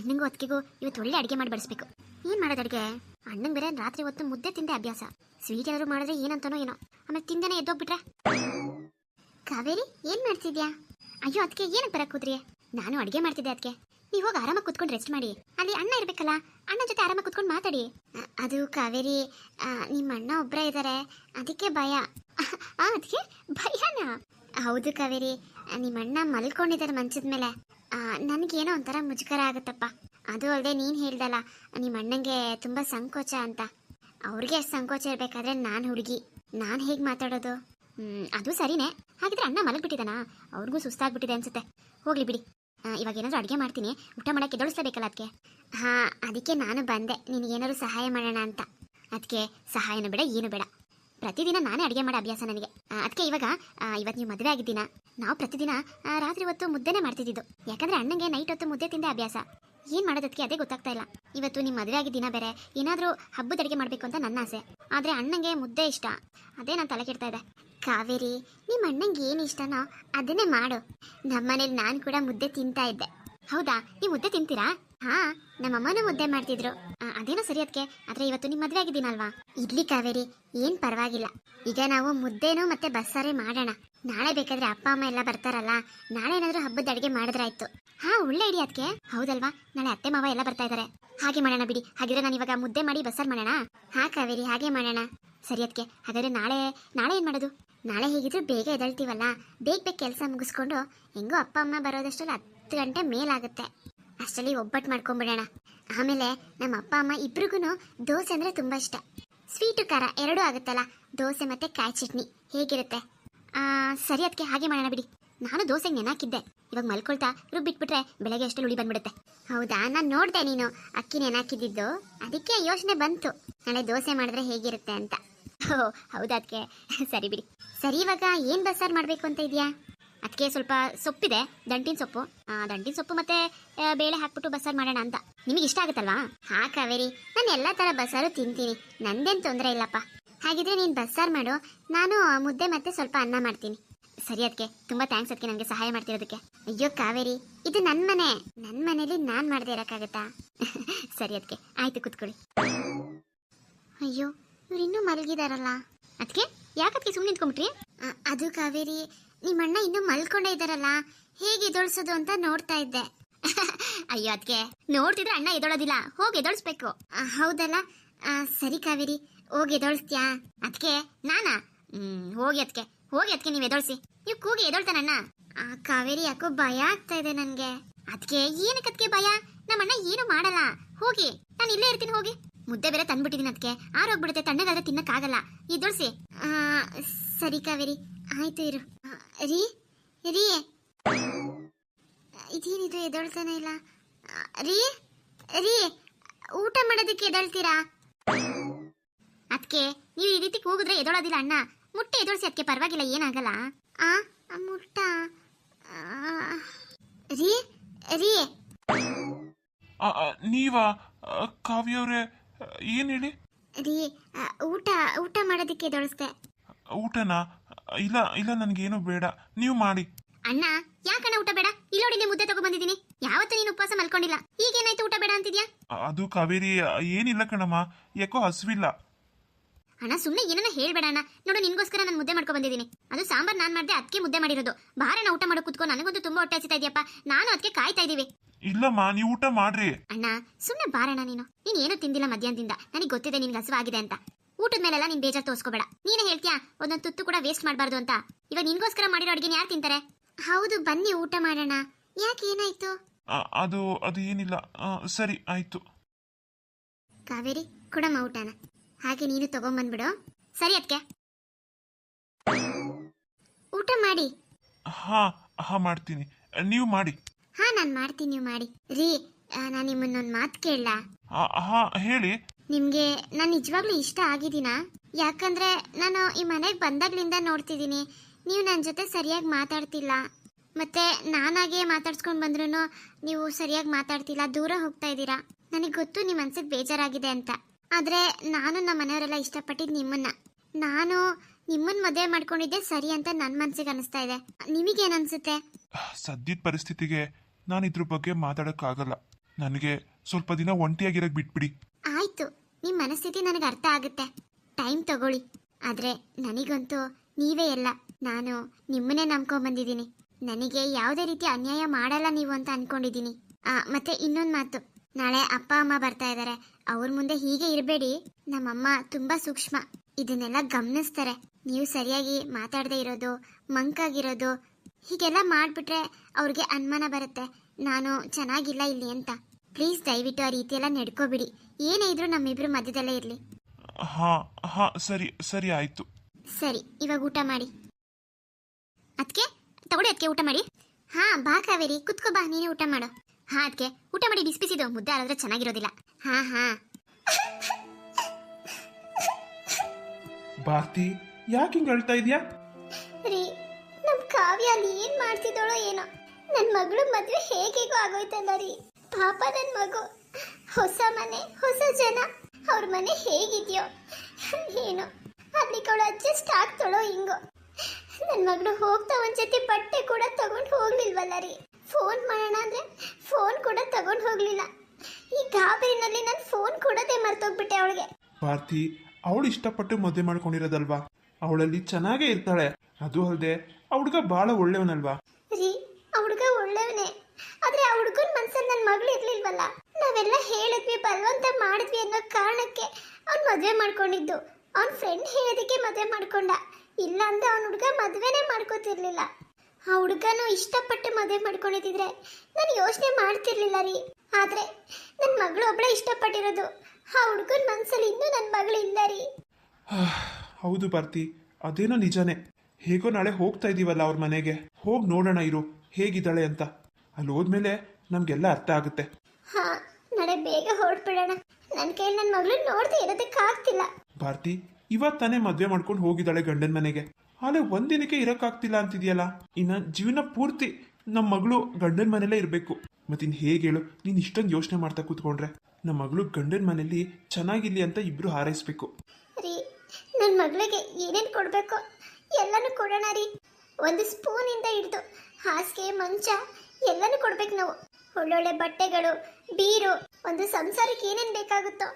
ಅಣ್ಣಂಗೂ ಅತ್ತಿಗೂ ಇವತ್ತು ಒಳ್ಳೆ ಅಡುಗೆ ಮಾಡಿ ಬಡಿಸ್ಬೇಕು. ಏನು ಮಾಡೋದು ಅಡುಗೆ? ಅಣ್ಣಂಗೆ ಬೇರೆ ರಾತ್ರಿ ಹೊತ್ತು ಮುದ್ದೆ ತಿಂದೆ ಅಭ್ಯಾಸ. ಸ್ವೀಟ್ ಏನಾದ್ರು ಮಾಡಿದ್ರೆ ಏನಂತಾನೋ ಏನೋ. ಆಮೇಲೆ ತಿಂದೇನೆ ಎದ್ದೋಗ್ಬಿಟ್ರೆ? ಕಾವೇರಿ, ಏನು ಮಾಡ್ತಿದ್ಯಾ? ಅಯ್ಯೋ ಅದಕ್ಕೆ ಏನಕ್ಕೆ ಬರಕ್ಕೆ ಕೂತ್ರಿ? ನಾನು ಅಡುಗೆ ಮಾಡ್ತಿದ್ದೆ ಅದಕ್ಕೆ ನೀವು ಹೋಗಿ ಆರಾಮಾಗಿ ಕುತ್ಕೊಂಡು ರೆಸ್ಟ್ ಮಾಡಿ. ಅಲ್ಲಿ ಅಣ್ಣ ಇರ್ಬೇಕಲ್ಲ ಅಣ್ಣ ಜೊತೆ ಆರಾಮಾಗಿ ಕುತ್ಕೊಂಡು ಮಾತಾಡಿ. ಅದು ಕಾವೇರಿ ನಿಮ್ಮ ಅಣ್ಣ ಒಬ್ಬರೇ ಇದ್ದಾರೆ ಅದಕ್ಕೆ ಭಯ. ಅದಕ್ಕೆ ಭಯನಾ? ಹೌದು ಕಾವೇರಿ ನಿಮ್ಮ ಅಣ್ಣ ಮಲ್ಕೊಂಡಿದ್ದಾರೆ ಮಂಚದ ಮೇಲೆ. ನನಗೇನೋ ಒಂಥರ ಮುಜುಗರ ಆಗುತ್ತಪ್ಪ. ಅದು ಅಲ್ಲದೆ ನೀನು ಹೇಳ್ದಲ್ಲ ನಿಮ್ಮ ಅಣ್ಣಂಗೆ ತುಂಬ ಸಂಕೋಚ ಅಂತ. ಅವ್ರಿಗೆ ಸಂಕೋಚ ಇರಬೇಕಾದ್ರೆ ನಾನು ಹುಡುಗಿ. ನಾನು ಹೇಗೆ ಮಾತಾಡೋದು? ಅದು ಸರಿನೇ. ಹಾಗಿದ್ರೆ ಅಣ್ಣ ಮಲಗಿಬಿಟ್ಟಿದ್ದಾನಾ? ಅವ್ರಿಗೂ ಸುಸ್ತಾಗ್ಬಿಟ್ಟಿದೆ ಅನ್ಸುತ್ತೆ. ಹೋಗ್ಲಿ ಬಿಡಿ. ಇವಾಗ ಏನಾದರೂ ಅಡುಗೆ ಮಾಡ್ತೀನಿ. ಊಟ ಮಾಡಕ್ಕೆ ಎದುರಿಸ್ಲೇಬೇಕಲ್ಲ ಅದಕ್ಕೆ ಹಾಂ, ಅದಕ್ಕೆ ನಾನು ಬಂದೆ. ನಿನಗೇನಾದ್ರು ಸಹಾಯ ಮಾಡೋಣ ಅಂತ. ಅದಕ್ಕೆ ಸಹಾಯನೂ ಬೇಡ, ಏನು ಬೇಡ. ಪ್ರತಿದಿನ ನಾನೇ ಅಡುಗೆ ಮಾಡೋ ಅಭ್ಯಾಸ ನನಗೆ. ಅದಕ್ಕೆ ಇವಾಗ ಇವತ್ತು ನೀವು ಮದುವೆ ಆಗಿದ್ದೀನ. ನಾವು ಪ್ರತಿದಿನ ರಾತ್ರಿ ಹೊತ್ತು ಮುದ್ದೆನೇ ಮಾಡ್ತಿದ್ದಿದ್ದು. ಯಾಕಂದ್ರೆ ಅಣ್ಣಂಗೆ ನೈಟ್ ಹೊತ್ತು ಮುದ್ದೆ ತಿಂದೆ ಅಭ್ಯಾಸ. ಏನು ಮಾಡೋದಕ್ಕೆ ಅದೇ ಗೊತ್ತಾಗ್ತಾ ಇಲ್ಲ. ಇವತ್ತು ನಿಮ್ಮ ಮದುವೆ ಆಗಿದ್ದೀನ ದಿನ ಬೇರೆ, ಏನಾದರೂ ಹಬ್ಬದ ಅಡುಗೆ ಮಾಡಬೇಕು ಅಂತ ನನ್ನ ಆಸೆ. ಆದ್ರೆ ಅಣ್ಣಂಗೆ ಮುದ್ದೆ ಇಷ್ಟ. ಅದೇ ನಾನು ತಲೆ ಕೆಡ್ತಾ ಇದೆ. ಕಾವೇರಿ ನಿಮ್ಮ ಅಣ್ಣಂಗೆ ಏನು ಇಷ್ಟನೋ ಅದನ್ನೇ ಮಾಡು. ನಮ್ಮನೇಲಿ ನಾನು ಕೂಡ ಮುದ್ದೆ ತಿಂತಾ ಇದ್ದೆ. ಹೌದಾ? ನೀವು ಮುದ್ದೆ ತಿಂತೀರಾ? ಹಾ ನಮ್ಮಮ್ಮನೂ ಮುದ್ದೆ ಮಾಡ್ತಿದ್ರು. ಅದೇನೋ ಸರಿ ಅದಕ್ಕೆ ಆದ್ರೆ ಇವತ್ತು ನಿಮ್ ಮದ್ವೆ ಆಗಿದ್ದೀನಲ್ವಾ? ಇಡ್ಲಿ ಕಾವೇರಿ, ಏನ್ ಪರವಾಗಿಲ್ಲ. ಈಗ ನಾವು ಮುದ್ದೆನೂ ಮತ್ತೆ ಬಸ್ಸಾರೇ ಮಾಡೋಣ. ನಾಳೆ ಬೇಕಾದ್ರೆ ಅಪ್ಪ, ಅಮ್ಮ ಎಲ್ಲ ಬರ್ತಾರಲ್ಲ, ನಾಳೆ ಏನಾದ್ರೂ ಹಬ್ಬದ ಅಡುಗೆ ಮಾಡಿದ್ರಾಯ್ತು. ಹಾ, ಒಳ್ಳೆ ಐಡಿಯಾ ಅದಕ್ಕೆ ಹೌದಲ್ವಾ? ನಾಳೆ ಅತ್ತೆ, ಮಾವ ಎಲ್ಲ ಬರ್ತಾ ಇದಾರೆ. ಹಾಗೆ ಮಾಡೋಣ ಬಿಡಿ. ಹಾಗಿದ್ರೆ ನಾನು ಇವಾಗ ಮುದ್ದೆ ಮಾಡಿ ಬಸ್ಸಾರ್ ಮಾಡೋಣ. ಹಾ, ಕಾವೇರಿ, ಹಾಗೆ ಮಾಡೋಣ. ಸರಿ ಅದಕ್ಕೆ ಹಾಗಾದ್ರೆ ನಾಳೆ ನಾಳೆ ಏನ್ ಮಾಡೋದು? ನಾಳೆ ಹೇಗಿದ್ರು ಬೇಗ ಎದಳ್ತೀವಲ್ಲ, ಬೇಗ ಬೇಗ ಕೆಲಸ ಮುಗಿಸ್ಕೊಂಡು ಹೆಂಗೋ ಅಪ್ಪ ಅಮ್ಮ ಬರೋದಷ್ಟರಲ್ಲಿ ಹತ್ತು ಗಂಟೆ ಮೇಲಾಗುತ್ತೆ. ಅಷ್ಟರಲ್ಲಿ ಒಬ್ಬಟ್ಟು ಮಾಡ್ಕೊಂಡ್ಬಿಡೋಣ ಆಮೇಲೆ ನಮ್ಮ ಅಪ್ಪ ಅಮ್ಮ ಇಬ್ರಿಗೂ ದೋಸೆ ಅಂದರೆ ತುಂಬಾ ಇಷ್ಟ. ಸ್ವೀಟು ಖಾರ ಎರಡೂ ಆಗುತ್ತಲ್ಲ, ದೋಸೆ ಮತ್ತೆ ಕಾಯಿ ಚಟ್ನಿ. ಹೇಗಿರುತ್ತೆ? ಸರಿ ಅದಕ್ಕೆ ಹಾಗೆ ಮಾಡೋಣ ಬಿಡಿ. ನಾನು ದೋಸೆ ನೆನಾಕಿದ್ದೆ. ಇವಾಗ ಮಲ್ಕೊಳ್ತಾ ರುಬ್ಬಿಟ್ಬಿಟ್ರೆ ಬೆಳಗ್ಗೆ ಅಷ್ಟು ಉಳಿ ಬಂದ್ಬಿಡುತ್ತೆ. ಹೌದಾ? ನಾನು ನೋಡ್ದೆ ನೀನು ಅಕ್ಕಿ ನೆನಾಕಿದ್ದಿದ್ದು. ಅದಕ್ಕೆ ಯೋಚನೆ ಬಂತು. ನಾಳೆ ದೋಸೆ ಮಾಡಿದ್ರೆ ಹೇಗಿರುತ್ತೆ ಅಂತ. ಓ ಹೌದಾ ಅದಕ್ಕೆ ಸರಿ ಬಿಡಿ. ಸರಿ, ಇವಾಗ ಏನ್ ಬಸ್ಸಾರು ಮಾಡಬೇಕು ಅಂತ ಇದೆಯಾ? ಅದಕ್ಕೆ ಸ್ವಲ್ಪ ಸೊಪ್ಪಿದೆ, ದಂಟಿನ ಸೊಪ್ಪು. ದಂಟಿನ ಸೊಪ್ಪು ಮತ್ತೆ ಬೇಳೆ ಹಾಕ್ಬಿಟ್ಟು ಬಸ್ಸಾರು ಮಾಡೋಣ ಅಂತ. ನಿಮಗೆ ಇಷ್ಟ ಆಗುತ್ತಲ್ವಾ? ಹಾ, ಕಾವೇರಿ. ನಾನು ಎಲ್ಲ ತರ ಬಸ್ಸಾರು ತಿಂತೀನಿ. ನಂದೇನ್ ತೊಂದರೆ ಇಲ್ಲಪ್ಪ. ಹಾಗಿದ್ರೆ ನೀನು ಬಸ್ಸಾರು ಮಾಡು. ನಾನು ಮುದ್ದೆ ಮತ್ತೆ ಸ್ವಲ್ಪ ಅನ್ನ ಮಾಡ್ತೀನಿ. ಸರಿ ಅದಕ್ಕೆ ತುಂಬಾ ಥ್ಯಾಂಕ್ಸ್ ಅದಕ್ಕೆ ನನಗೆ ಸಹಾಯ ಮಾಡ್ತಿರೋದಕ್ಕೆ. ಅಯ್ಯೋ, ಕಾವೇರಿ. ಇದು ನನ್ನ ಮನೆ. ನನ್ನ ಮನೇಲಿ ನಾನು ಮಾಡದೇ ಇರೋಕ್ಕಾಗತ್ತಾ? ಸರಿ ಅದಕ್ಕೆ ಆಯ್ತು, ಕೂತ್ಕೊಳ್ಳಿ. ಅಯ್ಯೋ, ಇವ್ರು ಇನ್ನೂ ಮಲಗಿದಾರಲ್ಲ. ಅದಕ್ಕೆ ಯಾಕದಕ್ಕೆ ಸುಮ್ಮನೆ ನಿಂತ್ಕೊಂಡ್ಬಿಟ್ರಿ? ಅದು ಕಾವೇರಿ. ನಿಮ್ಮ ಅಣ್ಣ ಇನ್ನೂ ಮಲ್ಕೊಂಡೇ ಇದ್ದಾರಲ್ಲ ಹೇಗೆ ಎದೊಳ್ಸೋದು ಅಂತ ನೋಡ್ತಾ ಇದ್ದೆ. ಅಯ್ಯೋ ಅದಕ್ಕೆ ನೋಡ್ತಿದ್ರೆ ಅಣ್ಣ ಎದೊಳೋದಿಲ್ಲ ಹೋಗಿ ಎದೊಳಿಸ್ಬೇಕು. ಹೌದಲ್ಲ. ಆ, ಸರಿ ಕಾವೇರಿ ಹೋಗಿ ಎದೊಳಿಸ್ತೀಯಾ? ಅದಕ್ಕೆ ನಾನಾ? ಹ್ಮ್ ಹೋಗಿ ಅದಕ್ಕೆ ಹೋಗಿ ಅದಕ್ಕೆ ನೀವು ಎದೊಳಿಸಿ. ನೀವು ಕೂಗಿ ಎದೊಳ್ತಾನಣ್ಣ ಆ, ಕಾವೇರಿ ಯಾಕೋ ಭಯ ಆಗ್ತಾ ಇದೆ ನನಗೆ. ಅದಕ್ಕೆ ಏನಕ್ಕೆ ಅದಕ್ಕೆ ಭಯ? ನಮ್ಮ ಅಣ್ಣ ಏನು ಮಾಡಲ್ಲ. ಹೋಗಿ ನಾನು ಇಲ್ಲೇ ಇರ್ತೀನಿ ಹೋಗಿ. ಮುದ್ದೆ ಬೇರೆ ತಂದ್ಬಿಟ್ಟಿದ್ದೀನಿ ಅದಕ್ಕೆ ಆರೋಗ್ಬಿಡುತ್ತೆ ತಣ್ಣಗಾದ್ರೆ ತಿನ್ನಕ್ಕಾಗಲ್ಲ. ಎದೊಳ್ಸಿ ಆ, ಸರಿ ಕಾವೇರಿ ಆಯ್ತು ಇರು. ರೀ ರೀ. ಇದೇನಿದು ಎದೊಳ್ತಾನೆ ಇಲ್ಲ? ರೀ ರೀ. ಊಟ ಮಾಡೋದಕ್ಕೆ ಎದೊಳ್ತೀರಾ? ಅದಕ್ಕೆ ನೀವು ಈ ರೀತಿ ಕೂಗಿದ್ರೆ ಎದೊಳೋದಿಲ್ಲ ಅಣ್ಣ. ಮುಟ್ಟೆ ಎದೊಳಿಸಿ ಅದಕ್ಕೆ ಪರವಾಗಿಲ್ಲ ಏನಾಗಲ್ಲ. ಆ ಮುಟ್ಟ. ರೀ ರೀ. ನೀವಾ? ಕಾವ್ಯವ್ರೆ ಏನು ಹೇಳಿ? ರೀ ಊಟ ಊಟ ಮಾಡೋದಕ್ಕೆ ಎದೊಳಿಸ್ದೆ ಊಟನಾ? ಇಲ್ಲ ಇಲ್ಲ ನನಗೇನು ಬೇಡ. ನೀವು ಮಾಡಿ. ಅಣ್ಣ ಯಾಕಣ್ಣ ಊಟ ಬೇಡ? ಇಲ್ಲೋಡಿಲಿ ಮುದ್ದೆ ತಗೊ ಬಂದಿದ್ದೀನಿ. ಯಾವತ್ತೂ ನೀನು ಉಪವಾಸ ಮಲ್ಕೊಂಡಿಲ್ಲ. ಈಗೇನಾಯ್ತು ಊಟ ಬೇಡ ಅಂತಿದ್ಯಾ? ಅದು ಕಾವೇರಿ ಏನಿಲ್ಲ ಕಣಮ್ಮ. ಯಾಕೋ ಹಸುವಿಲ್ಲ. ಅಣ್ಣ ಸುಮ್ಮನೆ ಏನನ್ನ ಹೇಳ್ಬೇಡ ಅಣ್ಣ. ನೋಡು ನಿನ್ಗೋಸ್ಕರ ನಾನು ಮುದ್ದೆ ಮಾಡ್ಕೊ ಬಂದಿದ್ದೀನಿ. ಅದು ಸಾಂಬಾರ್ ನಾನು ಮಾಡಿದೆ ಅದಕ್ಕೆ ಮುದ್ದೆ ಮಾಡಿರೋದು. ಬಾರಣ್ಣ ಊಟ ಮಾಡೋ ಕುತ್ಕೊ ನನಗಂತೂ ತುಂಬಾ ಹೊಟ್ಟೆ ಹಸಿತಾ ಇದೆಯಪ್ಪ. ನಾನು ಅದಕ್ಕೆ ಕಾಯ್ತಾ ಇದೀವಿ. ಇಲ್ಲಮ್ಮ ನೀವು ಊಟ ಮಾಡ್ರಿ. ಅಣ್ಣ ಸುಮ್ಮನೆ ಬಾರಣ್ಣ ನೀನು. ನೀನ್ ಏನು ತಿಂದಿಲ್ಲ ಮಧ್ಯಾಹ್ನದಿಂದ. ನನಗೆ ಗೊತ್ತಿದೆ ನಿನ್ಗೆ ಹಸುವಾಗಿದೆ ಅಂತ. ಊಟದ ಮೇಲೆಲ್ಲ ನೀನ್ ಬೇಜಾರ್ ತೋರಿಸ್ಕೋಬೇಡ. ನೀನೇ ಹೇಳ್ತೀಯಾ ಒಂದೊಂದು ತುತ್ತು ಕೂಡ ವೇಸ್ಟ್ ಮಾಡಬಾರ್ದು ಅಂತ. ಇವಾಗ ನಿನ್ಗೋಸ್ಕರ ಮಾಡಿರೋ ಅಡುಗೆನ ಯಾರು ತಿಂತಾರೆ? ಹೌದು ಬನ್ನಿ ಊಟ ಮಾಡೋಣ. ಯಾಕೆ ಏನಾಯ್ತು? ಅದು ಅದು ಏನಿಲ್ಲ. ಸರಿ ಆಯ್ತು. ಕಾವೇರಿ ಕೊಡಮ್ಮ ಊಟನ. ಹಾಗೆ ನೀನು ತಗೊಂಬಂದ್ಬಿಡು. ಸರಿ ಅದಕ್ಕೆ ಊಟ ಮಾಡಿ. ಹಾ ಹಾ ಮಾಡ್ತೀನಿ. ನೀವು ಮಾಡಿ. ಹಾ ನಾನು ಮಾಡ್ತೀನಿ ನೀವು ಮಾಡಿ. ರೀ ನಾನು ನಿಮ್ಮನ್ನೊಂದು ಮಾತು ಕೇಳಲಾ. ಆ, ಹಾ ಹೇಳಿ. ನಿಮಗೆ ನಾನು ನಿಜವಾಗ್ಲೂ ಇಷ್ಟ ಆಗಿದ್ದೀನಾ? ಯಾಕಂದ್ರೆ ನಾನು ಈ ಮನೆಗೆ ಬಂದಾಗ್ಲಿಂದ ನೋಡ್ತಿದ್ದೀನಿ. ನೀವು ನನ್ನ ಜೊತೆ ಸರಿಯಾಗಿ ಮಾತಾಡ್ತಿಲ್ಲ. ಮತ್ತೆ ನಾನಾಗೆ ಮಾತಾಡ್ಸ್ಕೊಂಡು ಬಂದ್ರೂ ನೀವು ಸರಿಯಾಗಿ ಮಾತಾಡ್ತಿಲ್ಲ ದೂರ ಹೋಗ್ತಾ ಇದ್ದೀರಾ. ನನಗೆ ಗೊತ್ತು ನಿಮ್ಮ ಮನ್ಸಿಗೆ ಬೇಜಾರಾಗಿದೆ ಅಂತ. ಆದ್ರೆ ನಾನು ನಮ್ಮ ಮನೆಯವರೆಲ್ಲ ಇಷ್ಟಪಟ್ಟಿದ್ದು ನಿಮ್ಮನ್ನ. ನಾನು ನಿಮ್ಮನ್ನ ಮದುವೆ ಮಾಡ್ಕೊಂಡಿದ್ದೆ ಸರಿ ಅಂತ ನನ್ನ ಮನ್ಸಿಗೆ ಅನಿಸ್ತಾ ಇದೆ. ನಿಮಗೇನು ಅನ್ಸುತ್ತೆ? ಸದ್ಯದ ಪರಿಸ್ಥಿತಿಗೆ ನಾನು ಇದ್ರ ಬಗ್ಗೆ ಮಾತಾಡೋಕ್ಕಾಗಲ್ಲ. ನನಗೆ ಸ್ವಲ್ಪ ದಿನ ಒಂಟಿಯಾಗಿರಕ್ ಬಿಟ್ಬಿಡಿ. ಆಯ್ತು. ನಿಮ್ಮ ಮನಸ್ಥಿತಿ ನನಗೆ ಅರ್ಥ ಆಗುತ್ತೆ. ಟೈಮ್ ತಗೊಳ್ಳಿ. ಆದ್ರೆ ನನಗಂತೂ ನೀವೇ ಎಲ್ಲ ನಾನು ನಿಮ್ಮನ್ನೇ ನಂಬ್ಕೊಂಡ್ ನನಗೆ ಯಾವುದೇ ರೀತಿ ಅನ್ಯಾಯ ಮಾಡಲ್ಲ ನೀವು ಅಂತ ಅನ್ಕೊಂಡಿದ್ದೀನಿ. ಆ ಮತ್ತೆ ಇನ್ನೊಂದು ಮಾತು. ನಾಳೆ ಅಪ್ಪ ಅಮ್ಮ ಬರ್ತಾ ಇದ್ದಾರೆ ಅವ್ರ ಮುಂದೆ ಹೀಗೆ ಇರಬೇಡಿ. ನಮ್ಮಮ್ಮ ತುಂಬಾ ಸೂಕ್ಷ್ಮ. ಇದನ್ನೆಲ್ಲ ಗಮನಿಸ್ತಾರೆ. ನೀವು ಸರಿಯಾಗಿ ಮಾತಾಡದೆ ಇರೋದು ಮಂಕಾಗಿರೋದು ಹೀಗೆಲ್ಲ ಮಾಡಿಬಿಟ್ರೆ ಅವ್ರಿಗೆ ಅನುಮಾನ ಬರುತ್ತೆ. ನಾನು ಚೆನ್ನಾಗಿಲ್ಲ ಇಲ್ಲಿ ಅಂತ. ಪ್ಲೀಸ್ ದಯವಿಟ್ಟು ಆ ರೀತಿ ಎಲ್ಲ ನಡ್ಕೋಬಿಡಿ. ಏನೇ ಇದ್ರೂ ನಮ್ಮಿಬ್ರು ಮಧ್ಯದಲ್ಲೇ ಇರಲಿ. ಹಾ ಹಾ ಸರಿ ಸರಿ ಆಯ್ತು. ಸರಿ ಇವಾಗ ಊಟ ಮಾಡಿ. ಅದಕ್ಕೆ ತಗೊಳ್ಳಿ ಅದಕ್ಕೆ ಊಟ ಮಾಡಿ. ಹಾ ಬಾ ಕಾವೇರಿ. ಕುತ್ಕೋ ಬಾ ನೀನೇ ಊಟ ಮಾಡು. ಹಾ ಅದಕ್ಕೆ ಊಟ ಮಾಡಿ ಬಿಸಿ ಬಿಸಿದು ಮುದ್ದೆ ಆದ್ರೆ ಚೆನ್ನಾಗಿರೋದಿಲ್ಲ. ಹಾ ಹಾ. ಭಾರತಿ ಯಾಕೆ ಹಿಂಗೆ ಹೇಳ್ತಾ ಇದೀಯಾ? ರೀ ನಮ್ ಕಾವ್ಯ ಅಲ್ಲಿ ಏನ್ ಮಾಡ್ತಿದ್ದಾಳೋ ಏನೋ. ನನ್ ಮಗಳು ಮದ್ವೆ ಹೇಗೇಗೋ ಆಗೋಯ್ತಲ್ಲ ರೀ. ಪಾಪ ನನ್ ಮಗು. ಹೊಸ ಮನೆ ಹೊಸ ಜನ. ಅವ್ರ ಮನೆ ಹೇಗಿದ್ಯೋ. ಏನೋ. ಅಲ್ಲಿ ಅವಳು ಅಡ್ಜಸ್ಟ್ ಆಗ್ತಾಳೋ ಹಿಂಗೋ. ನನ್ ಮಗಳು ಹೋಗ್ತಾ ಒಂದ್ ಜೊತೆ ಬಟ್ಟೆ ಕೂಡ ತಗೊಂಡ್ ಹೋಗ್ಲಿಲ್ವಲ್ಲ ರೀ. ಫೋನ್ ಮಾಡೋಣ ಅಂದರೆ ಫೋನ್ ಕೂಡ ತಗೊಂಡು ಹೋಗಲಿಲ್ಲ. ಈ ಗಾಬರಿನಲ್ಲಿ ನಾನು ಫೋನ್ ಕೊಡೋದೇ ಮರ್ತೋಗ್ಬಿಟ್ಟೆ ಅವಳಿಗೆ. ಪಾರ್ಥಿ ಅವಳು ಇಷ್ಟಪಟ್ಟು ಮದುವೆ ಮಾಡ್ಕೊಂಡಿರೋದಲ್ವಾ? ಅವಳಲ್ಲಿ ಚೆನ್ನಾಗೇ ಇರ್ತಾಳೆ. ಅದು ಅಲ್ಲದೆ ಆ ಹುಡುಗ ಭಾಳ ಒಳ್ಳೆಯವನಲ್ವಾ? ರೀ ಆ ಹುಡುಗ ಒಳ್ಳೆಯವನೇ. ಆದ್ರೆ ಆ ಹುಡುಗನ ಮನ್ಸಲ್ಲಿ ನನ್ನ ಮಗಳು ಇರ್ಲಿಲ್ವಲ್ಲ? ನಾವೆಲ್ಲ ಹೇಳಿದ್ವಿ ಬಲವಂತ ಮಾಡಿದ್ವಿ ಅನ್ನೋ ಕಾರಣಕ್ಕೆ ಅವ್ನು ಮದುವೆ ಮಾಡ್ಕೊಂಡಿದ್ದು. ಅವ್ನ ಫ್ರೆಂಡ್ ಹೇಳೋದಕ್ಕೆ ಮದುವೆ ಮಾಡ್ಕೊಂಡ. ಇಲ್ಲ ಅಂದ್ರೆ ಅವ್ನ ಹುಡುಗ ಮದುವೆನೇ ಮಾಡ್ಕೋತಿರ್ಲಿಲ್ಲ. ಆ ಹುಡುಗನು ಇಷ್ಟಪಟ್ಟು ಮದುವೆ ಮಾಡ್ಕೊಂಡಿದ್ರೆ ನಾನು ಯೋಚನೆ ಮಾಡ್ತಿರ್ಲಿಲ್ಲ ರೀ. ಆದ್ರೆ ನನ್ನ ಮಗಳು ಒಬ್ಬಳೇ ಇಷ್ಟಪಟ್ಟಿರೋದು. ಆ ಹುಡುಗನ ಮನಸ್ಸಲ್ಲಿ ಇನ್ನೂ ನನ್ನ ಮಗಳು ಇಲ್ಲ ರೀ. ಹೌದು ಭಾರತಿ ಅದೇನೋ ನಿಜಾನೇ. ಹೇಗೋ ನಾಳೆ ಹೋಗ್ತಾ ಇದೀವಲ್ಲ ಅವ್ರ ಮನೆಗೆ. ಹೋಗಿ ನೋಡೋಣ ಇರು. ಹೇಗಿದ್ದಾಳೆ ಅಂತ. ಅಲ್ಲಿ ಹೋದ್ಮೇಲೆ ನಮ್ಗೆಲ್ಲ ಅರ್ಥ ಆಗುತ್ತೆ. ಹಾ ನಾಳೆ ಬೇಗ ಹೊರಡ್ಬಿಡೋಣ ನನ್ನ ಕೈಯಲ್ಲಿ ನನ್ನ ಮಗಳು ನೋಡದೆ ಇರೋದಕ್ಕಾಗ್ತಿಲ್ಲ ಭಾರತಿ ಇವತ್ತಾನೇ ಮದ್ವೆ ಮಾಡ್ಕೊಂಡು ಹೋಗಿದ್ದಾಳೆ ಗಂಡನ ಮನೆಗೆ. ಆದ್ರೆ ಒಂದಿನಕ್ಕೆ ಇರಕ್ಕಾಗ್ತಿಲ್ಲ ಅಂತಿದ್ಯಲ್ಲ? ಇನ್ನು ಜೀವನ ಪೂರ್ತಿ ನಮ್ಮ ಮಗಳು ಗಂಡನ ಮನೆಯಲ್ಲೇ ಇರಬೇಕು. ಮತ್ತಿನ್ನು ಹೇಗೆ ಹೇಳು ನೀನು ಇಷ್ಟೊಂದು ಯೋಚನೆ ಮಾಡ್ತಾ ಕೂತ್ಕೊಂಡ್ರೆ ನಮ್ಮ ಮಗಳು ಗಂಡನ ಮನೆಯಲ್ಲಿ ಚೆನ್ನಾಗಿರ್ಲಿ ಅಂತ ಇಬ್ರು ಹಾರೈಸ್ಬೇಕು. ರೀ ನನ್ನ ಮಗಳಿಗೆ ಏನೇನು ಕೊಡಬೇಕು ಎಲ್ಲನೂ ಕೊಡೋಣ ರೀ. ಒಂದು ಸ್ಪೂನಿಂದ ಹಿಡಿದು ಹಾಸಿಗೆ ಮಂಚ ಎಲ್ಲನೂ ಕೊಡ್ಬೇಕು ನಾವು. ಒಳ್ಳೊಳ್ಳೆ ಬಟ್ಟೆಗಳು ಬೀರು ಒಂದು ಸಂಸಾರಕ್ಕೆ ಏನೇನು ಬೇಕಾಗುತ್ತೋ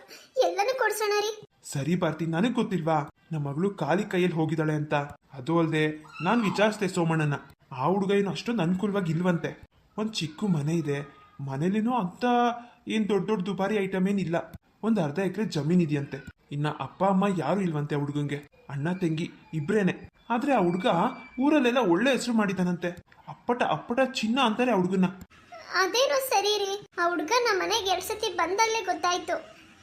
ಎಲ್ಲನೂ ಕೊಡ್ಸೋಣ ರೀ. ಸರಿ ಭಾರತಿ ನನಗೆ ಗೊತ್ತಿಲ್ವಾ ನಮ್ಮ ಮಗಳು ಖಾಲಿ ಕೈಯಲ್ಲಿ ಹೋಗಿದ್ದಾಳೆ ಅಂತ? ಅದು ಅಲ್ಲದೆ ನಾನು ವಿಚಾರಿಸ್ದೆ ಸೋಮಣ್ಣನ. ಆ ಹುಡುಗ ಏನು ಅಷ್ಟೊಂದು ಅನುಕೂಲವಾಗಿ ಇಲ್ವಂತೆ. ಒಂದು ಚಿಕ್ಕ ಮನೆ ಇದೆ. ಮನೇಲಿನೂ ಅಂತ ಏನು ದೊಡ್ಡ ದೊಡ್ಡ ದುಬಾರಿ ಐಟಮ್ ಏನಿಲ್ಲ ಒಂದು ಅರ್ಧ ಎಕರೆ ಜಮೀನಿದೆಯಂತೆ ಇನ್ನ ಅಪ್ಪ, ಅಮ್ಮ ಯಾರು ಇಲ್ವಂತೆ ಹುಡುಗಂಗೆ. ಅಣ್ಣ, ತಂಗಿ ಇಬ್ರೇನೆ. ಆದರೆ ಆ ಹುಡುಗ ಊರಲ್ಲೆಲ್ಲ ಒಳ್ಳೆ ಹೆಸರು ಮಾಡಿದಾನಂತೆ. ಅಪ್ಪಟ ಅಪ್ಪಟ ಚಿನ್ನ ಅಂತಾರೆ ಆ ಹುಡುಗನ ಅದೇನೋ ಸರಿ ರೀ. ಆ ಹುಡುಗ ನಮ್ಮ ಮನೆಗೆ ಎರಡು ಸತಿ ಬಂದಲ್ಲೇ ಗೊತ್ತಾಯ್ತು.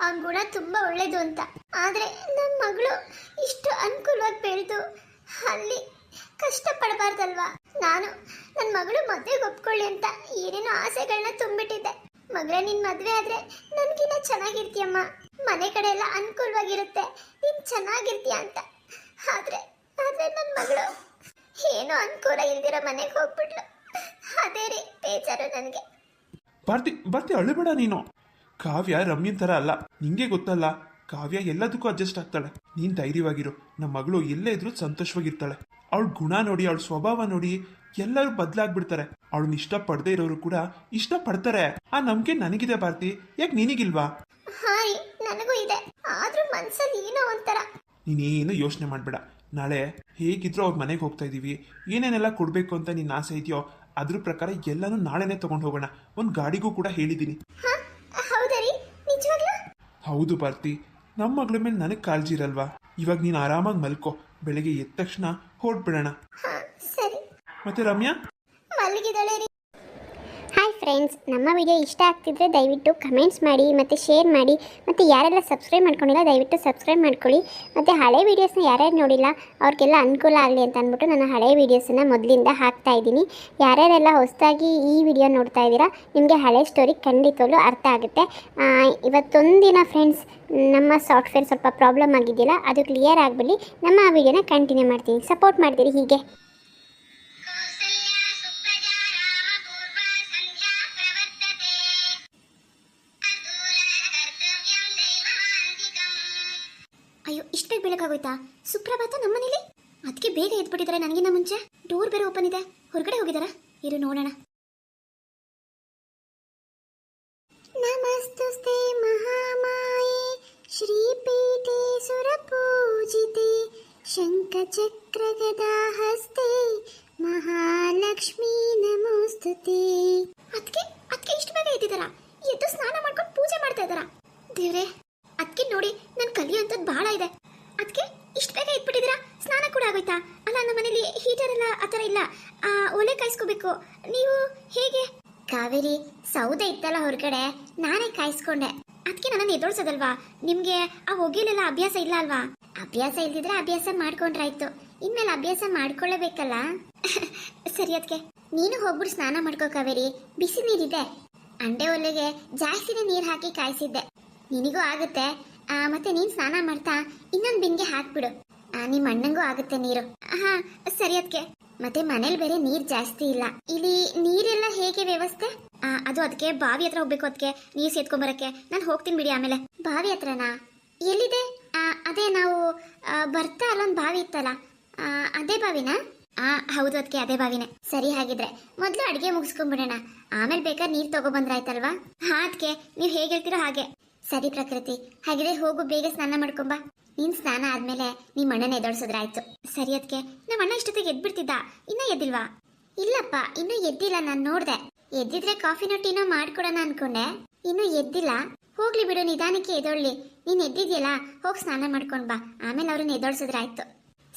ಅವನ ಗುಣ ತುಂಬಾ ಒಳ್ಳೇದು ಅಂತ. ಆದ್ರೆ ನನ್ನ ಮಗಳು ಇಷ್ಟು ಅನುಕೂಲವಾಗಿ ಬೆಳೆದು ಅಲ್ಲಿ ಕಷ್ಟ ಪಡಬಾರ್ದಲ್ವಾ ನಾನು ನನ್ನ ಮಗಳು ಮದುವೆಗೆ ಒಪ್ಕೊಳ್ಳಿ ಅಂತ ಏನೇನೋ ಆಸೆಗಳನ್ನ ತುಂಬಿಟ್ಟಿದ್ದೆ. ಮಗಳ ನಿನ್ ಮದ್ವೆ ಆದ್ರೆ ನನ್ಗಿನ್ನ ಚೆನ್ನಾಗಿರ್ತೀಯಮ್ಮ. ಮನೆ ಕಡೆ ಎಲ್ಲ ಅನುಕೂಲವಾಗಿರುತ್ತೆ. ನೀನ್ ಚೆನ್ನಾಗಿರ್ತೀಯ ಅಂತ. ಆದ್ರೆ ಆದ್ರೆ ನನ್ನ ಮಗಳು ಏನೋ ಅನುಕೂಲ ಇಲ್ದಿರೋ ಮನೆಗೆ ಹೋಗ್ಬಿಟ್ಲು. ಅದೇ ರೀ ಬೇಜಾರು ನನಗೆ. ಬರ್ತಿ ಬರ್ತಿ ಅಳಬೇಡ ನೀನು. ಕಾವ್ಯ ರಮ್ಯನ್ ಥರ ಅಲ್ಲ. ನಿಂಗೆ ಗೊತ್ತಲ್ಲ ಕಾವ್ಯ ಎಲ್ಲದಕ್ಕೂ ಅಡ್ಜಸ್ಟ್ ಆಗ್ತಾಳೆ. ನೀನ್ ಧೈರ್ಯವಾಗಿರು. ನಮ್ಮ ಮಗಳು ಎಲ್ಲೇ ಇದ್ರೂ ಸಂತೋಷವಾಗಿರ್ತಾಳೆ. ಅವಳ ಗುಣ ನೋಡಿ ಅವಳ ಸ್ವಭಾವ ನೋಡಿ ಎಲ್ಲರೂ ಬದಲಾಗ್ಬಿಡ್ತಾರೆ. ಅವಳನ್ನ ಇಷ್ಟ ಪಡದೇ ಇರೋರು ಕೂಡ ಇಷ್ಟ ಪಡ್ತಾರೆ. ಆ ನಂಬಿಕೆ ನನಗಿದೆ ಭಾರತಿ. ಯಾಕೆ ನಿನಗಿಲ್ವಾ? ನನಗೂ ಇದೆ. ಆದ್ರೂ ಮನ್ಸಲ್ಲಿ ಏನೋ ಒಂಥರ. ನೀನೇನು ಯೋಚನೆ ಮಾಡಬೇಡ. ನಾಳೆ ಹೇಗಿದ್ರೂ ಅವ್ರ ಮನೆಗೆ ಹೋಗ್ತಾ ಇದೀವಿ. ಏನೇನೆಲ್ಲ ಕೊಡಬೇಕು ಅಂತ ನಿನ್ನ ಆಸೆ ಇದೆಯೋ ಅದ್ರ ಪ್ರಕಾರ ಎಲ್ಲನೂ ನಾಳೆನೇ ತಗೊಂಡು ಹೋಗೋಣ. ಒಂದು ಗಾಡಿಗೂ ಕೂಡ ಹೇಳಿದ್ದೀನಿ ಹೌದು ಭಾರತಿ. ನಮ್ಮ ಮಗಳ ಮೇಲೆ ನನಗೆ ಕಾಳಜಿ ಇರಲ್ವಾ? ಇವಾಗ ನೀನು ಆರಾಮಾಗಿ ಮಲ್ಕೋ. ಬೆಳಗ್ಗೆ ಎದ್ದ ತಕ್ಷಣ ಹೊರಟ್ಬಿಡೋಣ ಸರಿ. ಮತ್ತೆ ರಮ್ಯಾ? ಮಲಗಿದಳೆ ರೀ. ಫ್ರೆಂಡ್ಸ್ ನಮ್ಮ ವಿಡಿಯೋ ಇಷ್ಟ ಆಗ್ತಿದ್ರೆ ದಯವಿಟ್ಟು ಕಮೆಂಟ್ಸ್ ಮಾಡಿ, ಮತ್ತು ಶೇರ್ ಮಾಡಿ, ಮತ್ತು ಯಾರೆಲ್ಲ ಸಬ್ಸ್ಕ್ರೈಬ್ ಮಾಡ್ಕೊಂಡಿಲ್ಲ, ದಯವಿಟ್ಟು ಸಬ್ಸ್ಕ್ರೈಬ್ ಮಾಡ್ಕೊಳ್ಳಿ. ಮತ್ತು ಹಳೆ ವೀಡಿಯೋಸ್ನ ಯಾರ್ಯಾರು ನೋಡಿಲ್ಲ, ಅವ್ರಿಗೆಲ್ಲ ಅನುಕೂಲ ಆಗಲಿ ಅಂತ ಅಂದ್ಬಿಟ್ಟು ನಾನು ಹಳೆ ವೀಡಿಯೋಸನ್ನು ಮೊದಲಿಂದ ಹಾಕ್ತಾ ಇದ್ದೀನಿ. ಯಾರ್ಯಾರೆಲ್ಲ ಹೊಸದಾಗಿ ಈ ವಿಡಿಯೋ ನೋಡ್ತಾ ಇದ್ದೀರಾ, ನಿಮಗೆ ಹಳೆ ಸ್ಟೋರಿ ಖಂಡಿತವಲ್ಲೂ ಅರ್ಥ ಆಗುತ್ತೆ. ಇವತ್ತೊಂದಿನ ಫ್ರೆಂಡ್ಸ್ ನಮ್ಮ ಸಾಫ್ಟ್ವೇರ್ ಸ್ವಲ್ಪ ಪ್ರಾಬ್ಲಮ್ ಆಗಿದೆಯಲ್ಲ, ಅದು ಕ್ಲಿಯರ್ ಆಗಬಲ್ಲಿ ನಮ್ಮ ಆ ವಿಡಿಯೋನ ಕಂಟಿನ್ಯೂ ಮಾಡ್ತೀನಿ. ಸಪೋರ್ಟ್ ಮಾಡ್ತೀರಿ ಹೀಗೆ. ಅಯ್ಯೋ, ಇಷ್ಟು ಬೇಗ ಬೆಳಕಾಗೋಯ್ತಾ? ಸುಪ್ರಭಾತ ನಮ್ಮನೇಲಿ? ಅದಕ್ಕೆ ಬೇಗ ಎದ್ಬಿಟ್ಟಿದ್ದಾರೆ ನನಗಿನ್ನ ಮುಂಚೆ. ಡೋರ್ ಬೇರೆ ಓಪನ್ ಇದೆ. ಹೊರಗಡೆ ಹೋಗಿದಾರ? ಇರು, ನೋಡೋಣ. ನಮಸ್ತುಸ್ತೆ ಮಹಾಮಾಯಿ. ಶ್ರೀಪೀಠೆ ಚಕ್ರ ಶಂಖಚಕ್ರ ಗದಾಹಸ್ತೆ ಮಹಾಲಕ್ಷ್ಮೀ ನಮೋಸ್ತುತೆ. ಅದಕ್ಕೆ ಅದಕ್ಕೆ ಇಷ್ಟು ಬೇಗ ಎದ್ದಿದ್ದಾರ ಎದ್ದು ಸ್ನಾನ ಮಾಡ್ಕೊಂಡು ಪೂಜೆ ಮಾಡ್ತಾ ಇದ್ದಾರ ದೇವ್ರೆ ಅದಕ್ಕೆ ನೋಡಿ ನಾನು ಕಲಿಯೋಂಥದ್ದು ಬಹಳ ಇದೆ. ಅದಕ್ಕೆ ಇಷ್ಟ ಬೇಗ ಇಟ್ಬಿಟ್ಟಿದ್ರ ಸ್ನಾನ ಕೂಡ ಆಗೋಯ್ತಾ? ಅಲ್ಲ ನಮ್ಮ ಮನೇಲಿ ಹೀಟರ್ ಎಲ್ಲ ಆ ಥರ ಇಲ್ಲ. ಆ, ಒಲೆ ಕಾಯಿಸ್ಕೋಬೇಕು. ನೀವು ಹೇಗೆ? ಕಾವೇರಿ ಸೌದೆ ಇತ್ತಲ್ಲ ಹೊರಗಡೆ? ನಾನೇ ಕಾಯಿಸ್ಕೊಂಡೆ. ಅದಕ್ಕೆ ನನ್ನನ್ನು ಎದುರಿಸೋದಲ್ವಾ ನಿಮ್ಗೆ ಆ ಹೊಗೆಲೆಲ್ಲ ಅಭ್ಯಾಸ ಇಲ್ಲ ಅಲ್ವಾ? ಅಭ್ಯಾಸ ಇಲ್ದಿದ್ರೆ ಅಭ್ಯಾಸ ಮಾಡ್ಕೊಂಡ್ರಾಯ್ತು. ಇನ್ಮೇಲೆ ಅಭ್ಯಾಸ ಮಾಡ್ಕೊಳ್ಳೇಬೇಕಲ್ಲ? ಸರಿ ಅದಕ್ಕೆ ನೀನು ಹೋಗ್ಬಿಟ್ಟು ಸ್ನಾನ ಮಾಡ್ಕೋ ಕಾವೇರಿ. ಬಿಸಿ ನೀರಿದೆ. ಅಂಡೆ ಒಲೆಗೆ ಜಾಸ್ತಿನೇ ನೀರು ಹಾಕಿ ಕಾಯಿಸಿದ್ದೆ. ನಿನಗೂ ಆಗುತ್ತೆ. ಮತ್ತೆ ನೀನ್ ಸ್ನಾನ ಮಾಡ್ತಾ ಇನ್ನೊಂದ್ ಬಿಂಗೆ ಹಾಕ್ಬಿಡು. ನಿಮ್ಮ ಅಣ್ಣಂಗೂ ಆಗುತ್ತೆ ನೀರು. ಹಾ, ಸರಿ ಅದಕ್ಕೆ ಮತ್ತೆ ಮನೇಲಿ ಬೇರೆ ನೀರ್ ಜಾಸ್ತಿ ಇಲ್ಲ. ಇಲ್ಲಿ ನೀರೆಲ್ಲ ಹೇಗೆ ವ್ಯವಸ್ಥೆ? ಅದು ಅದಕ್ಕೆ ಬಾವಿ ಹತ್ರ ಹೋಗ್ಬೇಕು ಅದಕ್ಕೆ ನೀರ್ ಸೇದ್ಕೊಂಬರಕ್ಕೆ. ನಾನು ಹೋಗ್ತೀನಿ ಬಿಡಿ ಆಮೇಲೆ. ಬಾವಿ ಹತ್ರನಾ? ಎಲ್ಲಿದೆ? ಅದೇ ನಾವು ಬರ್ತಾ ಅಲ್ಲೊಂದು ಬಾವಿ ಇತ್ತಲ್ಲ? ಅದೇ ಬಾವಿನಾ? ಆ, ಹೌದು ಅದಕ್ಕೆ ಅದೇ ಬಾವಿನೇ. ಸರಿ ಹಾಗಿದ್ರೆ, ಮೊದಲು ಅಡಿಗೆ ಮುಗಿಸ್ಕೊಂಡ್ಬಿಡೋಣ ಆಮೇಲೆ ಬೇಕಾದ್ರೆ ನೀರು ತಗೊಬಂದ್ರಾಯ್ತಲ್ವಾ? ಹಾ ಅದಕ್ಕೆ ನೀವು ಹೇಳ್ತೀರೋ ಹಾಗೆ. ಸರಿ ಪ್ರಕೃತಿ, ಹಾಗಿದ್ರೆ ಹೋಗು, ಬೇಗ ಸ್ನಾನ ಮಾಡ್ಕೊಂಬಾ. ನೀನ್ ಸ್ನಾನ ಆದ್ಮೇಲೆ ನಿಮ್ಮ ಅಣ್ಣನ ಎದೊಳ್ಸಿದ್ರಾಯ್ತು ಸರಿ ಅದಕ್ಕೆ ನಮ್ಮ ಅಣ್ಣ ಇಷ್ಟೊತ್ತಿಗೆ ಎದ್ಬಿಡ್ತಿದ್ದ, ಇನ್ನ ಎದ್ದಿಲ್ವಾ? ಇಲ್ಲಪ್ಪ, ಇನ್ನೂ ಎದ್ದಿಲ್ಲ, ನಾನು ನೋಡ್ದೆ. ಎದ್ದಿದ್ರೆ ಕಾಫಿನೋ ಟೀನೋ ಮಾಡ್ಕೊಡೋಣ ಅನ್ಕೊಂಡೆ. ಇನ್ನೂ ಎದ್ದಿಲ್ಲ. ಹೋಗ್ಲಿ ಬಿಡು, ನಿಧಾನಕ್ಕೆ ಎದೊಳ್ಳಿ. ನೀನ್ ಎದ್ದಿದ್ಯಲ್ಲ, ಹೋಗ್ ಸ್ನಾನ ಮಾಡ್ಕೊಂಡ್ ಬಾ. ಆಮೇಲೆ ಅವ್ರನ್ನ ಎದೊಡ್ಸಿದ್ರಾಯ್ತು